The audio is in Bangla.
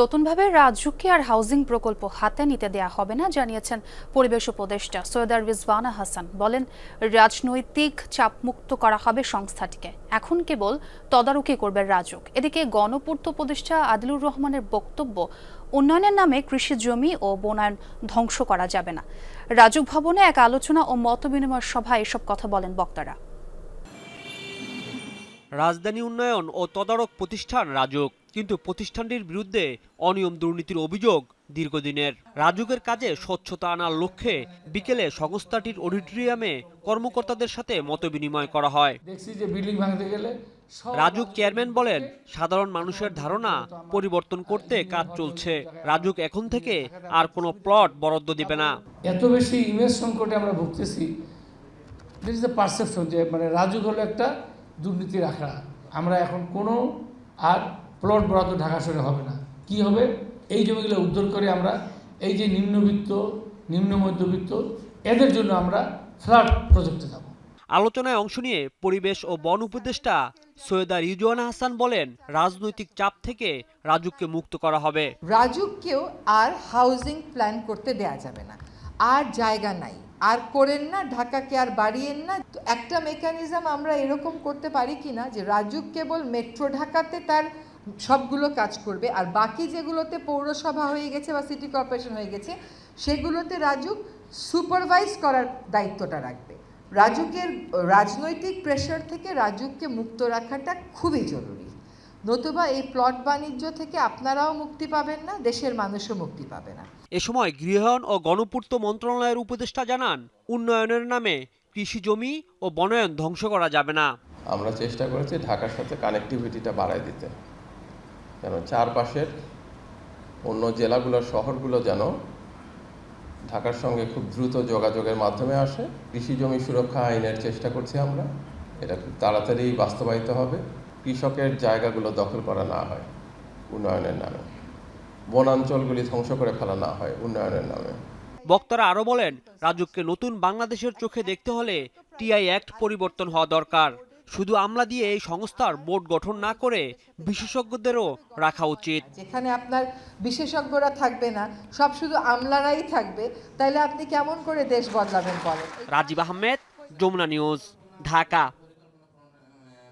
নতুনভাবে রাজুকি আর হাউজিং প্রকল্প হাতে নিতে দেয়া হবে না, জানিয়েছেন পরিবেশ উপদেষ্টা সৈয়দার রিজওয়ানা হাসান। বলেন, রাজনৈতিক চাপমুক্ত করা হবে সংস্থাটিকে। এখন কেবল তদারকি করবে রাজুক। এদিকে গণপূর্ত উপদেষ্টা আদিলুর রহমানের বক্তব্য, উন্নয়নের নামে কৃষি জমি ও বনায়ন ধ্বংস করা যাবে না। রাজুক ভবনে এক আলোচনা ও মতবিনিময় সভায় এসব কথা বলেন বক্তারা। রাজধানী উন্নয়ন ও তদারক প্রতিষ্ঠান রাজুক। কিন্তু প্রতিষ্ঠানটির বিরুদ্ধে অনিয়ম দুর্নীতির অভিযোগ দীর্ঘদিনের। রাজুকের কাজে স্বচ্ছতা আনার লক্ষ্যে বিকেলে সংস্থাটির অডিটোরিয়ামে কর্মকর্তাদের সাথে মতবিনিময় করা হয়। রাজুক চেয়ারম্যান বলেন সাধারণ মানুষের ধারণা পরিবর্তন করতে কাজ চলছে। রাজুক এখন থেকে আর কোনো প্লট বরাদ্দ দিবে না। এত বেশি ইমেজ সংকটে আমরা ভুগতেছি। দিস ইজ দ্য পারসেপশন যে মানে রাজুক হলো একটা দুর্নীতির আখড়া আমরা এখন কোনো আর প্লট বরাদ্দ ঢাকা শহরে হবে না। কি হবে? এই জমিগুলো উদ্ধার করে আমরা এই যে নিম্নবিত্ত নিম্ন মধ্যবিত্ত এদের জন্য আমরা ফ্ল্যাট প্রজেক্টে যাব। আলোচনায় অংশ নিয়ে পরিবেশ ও বন উপদেষ্টা সৈয়দা রিজওয়ানা হাসান বলেন রাজনৈতিক চাপ থেকে রাজুককে মুক্ত করা হবে। রাজুককেও আর হাউজিং প্ল্যান করতে দেয়া যাবে না। আর জায়গা নাই। আর করেন না, ঢাকাকে আর বাড়িয়েন না। তো একটা মেকানিজম আমরা এরকম করতে পারি কি না যে রাজুক কেবল মেট্রো ঢাকাতে তার সবগুলো কাজ করবে, আর বাকি যেগুলোতে পৌরসভা হয়ে গেছে বা সিটি কর্পোরেশন হয়ে গেছে, সেগুলোতে রাজুক সুপারভাইজ করার দায়িত্বটা রাখবে। রাজুকের রাজনৈতিক প্রেশার থেকে রাজুককে মুক্ত রাখাটা খুবই জরুরি। নতুবা এই প্লট বাণিজ্য থেকে আপনারাও মুক্তি পাবেন না দেশের মানুষও মুক্তি পাবে না। এ সময় গৃহায়ন ও গণপূর্ত মন্ত্রণালয়ের উপদেষ্টা জানান উন্নয়নের নামে কৃষি জমি ও বনায়ন ধ্বংস করা যাবে না। আমরা চেষ্টা করেছি ঢাকার সাথে কানেক্টিভিটিটা বাড়ায় দিতে। যেন চারপাশের অন্য জেলাগুলোর শহরগুলো যেন ঢাকার সঙ্গে খুব দ্রুত যোগাযোগের মাধ্যমে আসে। কৃষি জমি সুরক্ষা আইনের চেষ্টা করছি আমরা। এটা খুব তাড়াতাড়ি বাস্তবায়িত হবে। কৃষকের জায়গাগুলো দখল করা না হয় উন্নয়নের নামে। বনাঞ্চলগুলি ধ্বংস করে ফেলা না হয় উন্নয়নের নামে। বক্তারা আরও বলেন রাজুককে নতুন বাংলাদেশের চোখে দেখতে হলে টিআই অ্যাক্ট পরিবর্তন হওয়া দরকার। শুধু আমলা দিয়ে এই সংস্থার বোর্ড গঠন না করে বিশেষজ্ঞদেরও রাখা উচিত। যেখানে আপনার বিশেষজ্ঞরা থাকবে না সব শুধু আমলারাই থাকবে। তাহলে আপনি কেমন করে দেশ বদলাবেন বলেন? রাজীব আহমেদ যমুনা নিউজ ঢাকা।